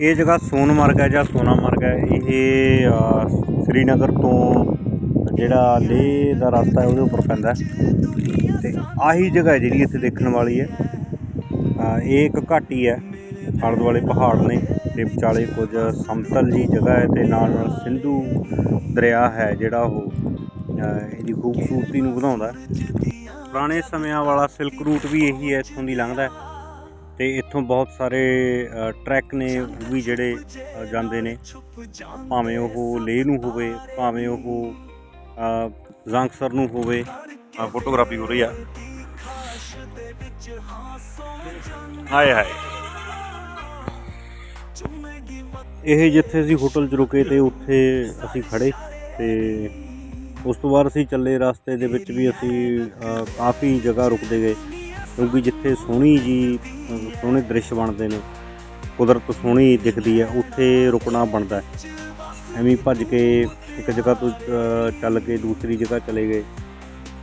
ਇਹ ਜਗ੍ਹਾ ਸੋਨਮਰਗ ਹੈ ਜਾਂ ਸੋਨਾਮਰਗ ਹੈ। ਇਹ ਸ੍ਰੀਨਗਰ ਤੋਂ ਜਿਹੜਾ ਲੇਹ ਦਾ ਰਸਤਾ ਹੈ, ਉਹਦੇ ਉੱਪਰ ਪੈਂਦਾ ਹੈ। ਤੇ ਆਹੀ ਜਗ੍ਹਾ ਜਿਹੜੀ ਇੱਥੇ ਦੇਖਣ ਵਾਲੀ ਹੈ। ਇਹ ਇੱਕ ਘਾਟੀ ਹੈ। ਆਲੇ ਦੁਆਲੇ ਪਹਾੜ ਨੇ। ਤੇ ਵਿਚਾਲੇ ਕੁਝ ਸਮਤਲ ਜੀ ਜਗ੍ਹਾ ਹੈ ਤੇ ਨਾਲ ਨਾਲ ਸਿੰਧੂ ਦਰਿਆ ਹੈ ਜਿਹੜਾ ਉਹ ਇਹਦੀ ਖੂਬਸੂਰਤੀ ਨੂੰ ਵਧਾਉਂਦਾ ਹੈ। ਪੁਰਾਣੇ ਸਮਿਆਂ ਵਾਲਾ ਸਿਲਕ ਰੂਟ ਵੀ ਇਹੀ ਹੈ, ਇੱਥੋਂ ਦੀ ਲੰਘਦਾ ਤੇ ਇੱਥੋਂ ਬਹੁਤ ਸਾਰੇ ਟਰੈਕ ਨੇ ਉਹ ਵੀ ਜਿਹੜੇ ਜਾਂਦੇ ਨੇ। ਭਾਵੇਂ ਉਹ ਲੇਹ ਨੂੰ ਹੋਵੇ ਭਾਵੇਂ ਉਹ ਅ, ਜ਼ੰਗਸਰ ਨੂੰ ਹੋਵੇ। ਆ ਫੋਟੋਗ੍ਰਾਫੀ ਹੋ ਰਹੀ ਆ। ਹਾਏ ਹਾਏ। ਇਹ ਜਿੱਥੇ ਅਸੀਂ ਹੋਟਲ 'ਚ ਰੁਕੇ ਤੇ ਉੱਥੇ ਅਸੀਂ ਖੜੇ ਤੇ ਉਸ ਤੋਂ ਬਾਅਦ ਅਸੀਂ ਚੱਲੇ ਰਸਤੇ ਦੇ ਵਿੱਚ ਵੀ ਅਸੀਂ ਕਾਫੀ ਜਗ੍ਹਾ ਰੁਕਦੇ ਗਏ। ਕਿਉਂਕਿ ਜਿੱਥੇ ਸੋਹਣੀ ਜੀ ਸੋਹਣੇ ਦ੍ਰਿਸ਼ ਬਣਦੇ ਨੇ। ਕੁਦਰਤ ਸੋਹਣੀ ਦਿਖਦੀ ਹੈ, ਉੱਥੇ ਰੁਕਣਾ ਬਣਦਾ ਹੈ। ਐਵੇਂ ਭੱਜ ਕੇ ਇੱਕ ਜਗ੍ਹਾ ਤੋਂ ਚੱਲ ਕੇ ਦੂਸਰੀ ਜਗ੍ਹਾ ਚਲੇ ਗਏ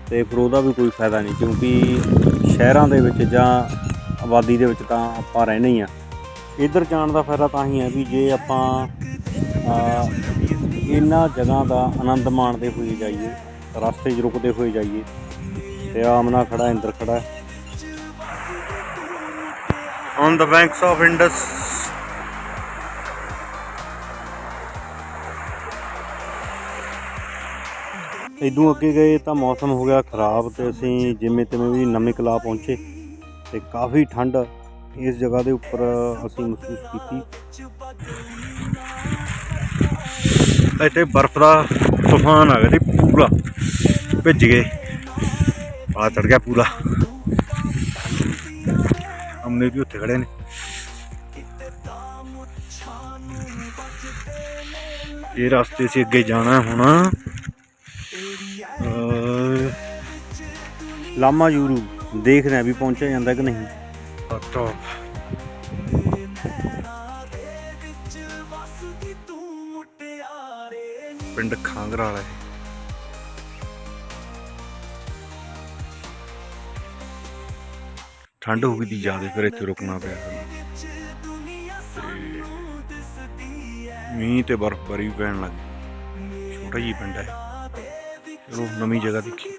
ਤੇ ਫਿਰ ਉਹਦਾ ਵੀ ਕੋਈ ਫਾਇਦਾ ਨਹੀਂ, ਕਿਉਂਕਿ ਸ਼ਹਿਰਾਂ ਦੇ ਵਿੱਚ ਜਾਂ ਆਬਾਦੀ ਦੇ ਵਿੱਚ ਤਾਂ ਆਪਾਂ ਰਹਿਣਾ ਹੀ ਆ ਇੱਧਰ ਜਾਣ ਦਾ ਫਾਇਦਾ ਤਾਂ ਹੀ ਹੈ ਵੀ ਜੇ ਆਪਾਂ ਇਹਨਾਂ ਜਗ੍ਹਾ ਦਾ ਆਨੰਦ ਮਾਣਦੇ ਹੋਏ ਜਾਈਏ, ਰਸਤੇ 'ਚ ਰੁਕਦੇ ਹੋਏ ਜਾਈਏ, ਤੇ ਆਮਨਾ ਖੜਾ ਇੰਦਰ ਖੜਾ on the banks of Indus ਇਦੋਂ ਅੱਗੇ ਗਏ ਤਾਂ ਮੌਸਮ ਹੋ ਗਿਆ ਖਰਾਬ ਤੇ ਅਸੀਂ ਜਿਵੇਂ ਤਿਵੇਂ ਵੀ ਨਵੇਂ ਕਲਾ ਪਹੁੰਚੇ ਤੇ ਕਾਫੀ ਠੰਡ ਇਸ ਜਗ੍ਹਾ ਦੇ ਉੱਪਰ ਅਸੀਂ ਮਹਿਸੂਸ ਕੀਤੀ। ਇੱਥੇ ਬਰਫ਼ ਦਾ ਤੂਫਾਨ ਆ ਗਿਆ ਜੀ ਪੂਰਾ ਭਿੱਜ ਗਏ। ਆ ਚੜ ਗਿਆ ਪੂਰਾ। ਹਮਨੇ ਵੀ ਉੱਥੇ ਖੜੇ ਨੇ। ਇਹ ਰਸਤੇ ਸੇ ਅੱਗੇ ਜਾਣਾ ਹੁਣ। ਲਾਮਾ ਯੂਰੂ ਦੇਖਦੇ ਆ ਵੀ ਪਹੁੰਚਿਆ ਜਾਂਦਾ ਕਿ ਨਹੀਂ। ਟੌਪ ਪਿੰਡ ਖਾਂਗਰਾ ਵਾਲਾ ਠੰਡ ਹੋ ਗਈ ਦੀ ਜ਼ਿਆਦਾ, ਫਿਰ ਇੱਥੇ ਰੁਕਣਾ ਪਿਆ ਸਾਨੂੰ। ਤੇ ਮੀਂਹ ਤੇ ਬਰਫ਼ਬਾਰੀ ਵੀ ਪੈਣ ਲੱਗ ਗਈ। ਛੋਟਾ ਜਿਹਾ ਪਿੰਡ ਹੈ। ਚਲੋ, ਨਵੀਂ ਜਗ੍ਹਾ ਦੇਖੀ।